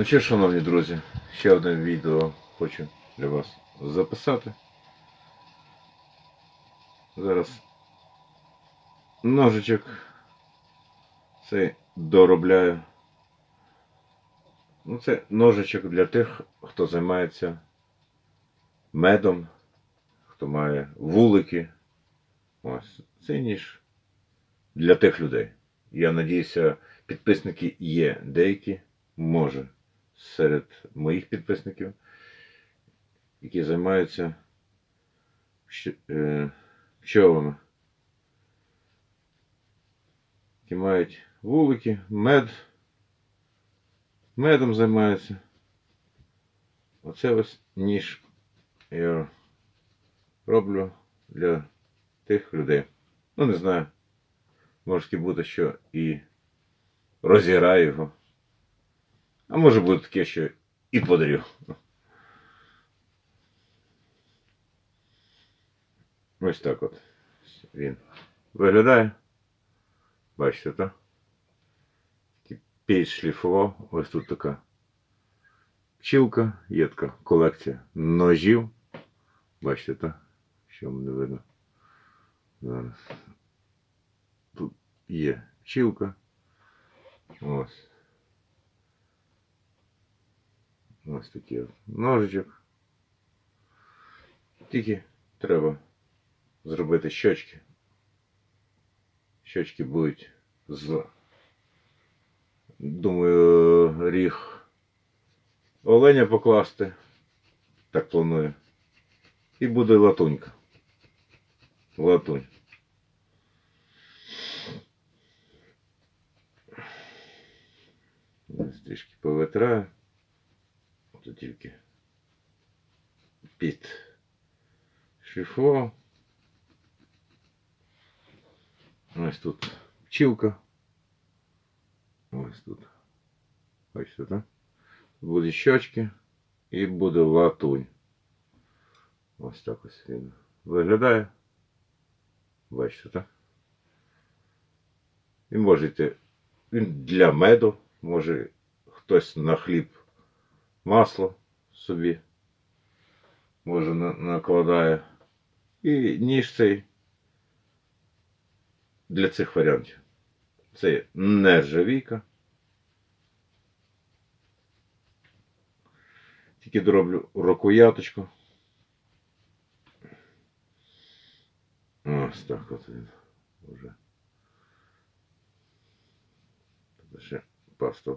Ну що, шановні друзі, ще одне відео хочу для вас записати. Зараз ножичок цей доробляю. Ну, це ножичок для тих, хто займається медом, хто має вулики. Ось цей ніж для тих людей. Я надіюся, підписники є деякі, може, серед моїх підписників, які займаються е, пчолами. Які мають вулики, мед. Медом займаються. Оце ось ніж я роблю для тих людей. Ну, не знаю. Може бути, що і розіграю його. А може буде таке, що і подарю. Ось так от він виглядає. Бачите, так? Пейс шліфував. Ось тут така пчілка, є така колекція ножів. Бачите, так? Що мене видно. Зараз. Тут є пчілка. Ось. Ось такий от ножичок. Тільки треба зробити щочки. Щочки будуть з, думаю, ріг оленя покласти. Так планую. І буде латунька. Латунь. Трішки повитраю. Тут тільки під шліфував. Ось тут пчілка. Ось тут. Бачите, так? Буде щочки і буде латунь. Ось так ось він виглядає. Бачите, так? І можете. Він для меду, може хтось на хліб масло собі. Може накладає. І ніж цей для цих варіантів. Це нержавійка. Тільки дороблю рукояточку. Ось так от він вже. Тут ще паста.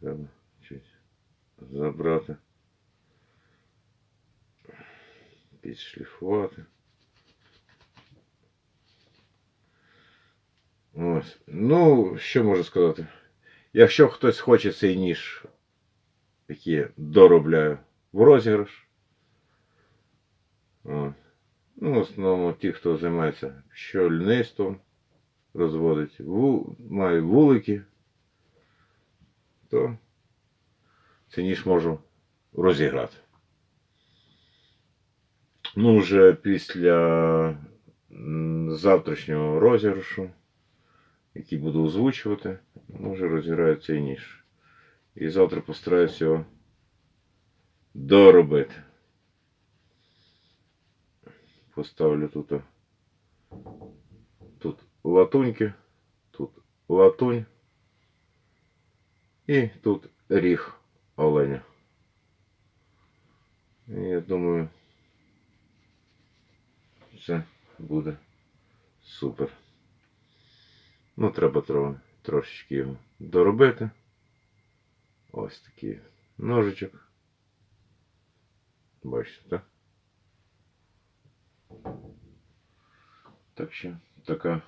Треба чуть забрати. Підшліфувати. Ось. Ну, що можу сказати? Якщо хтось хоче цей ніж, який я доробляю в розіграш. От. Ну, в основному ті, хто займається щольництвом, розводить, ву, має вулики, то цей ніж можу розіграти. Ну, вже після завтрашнього розіграшу, який буду озвучувати, може розіграю цей ніж. І завтра постараюсь його доробити. Поставлю тут, тут латуньки, тут латунь і тут ріг оленя. І я думаю, це буде супер. Ну, треба тро- трошечки його доробити. Ось такий ножичок. Бачите, так? Так що така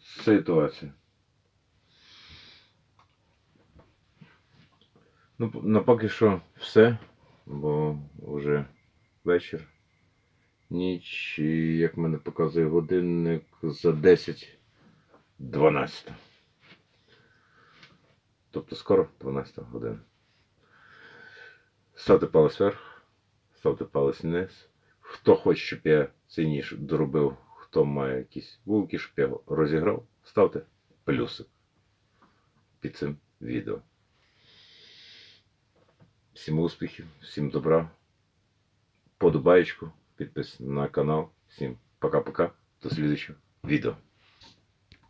ситуація. Ну, на поки що все, бо вже вечір. Ніч, і, як мене показує годинник, за 10 12. Тобто скоро 12 година. Ставте палець вверх, ставте палець вниз. Хто хоче, щоб я цей ніж доробив, хто має якісь вулки, щоб я його розіграв, ставте плюсик під цим відео. Всім успіхів, всім добра. Подобаєчку, підпис на канал. Всім пока-пока. До слідчого відео.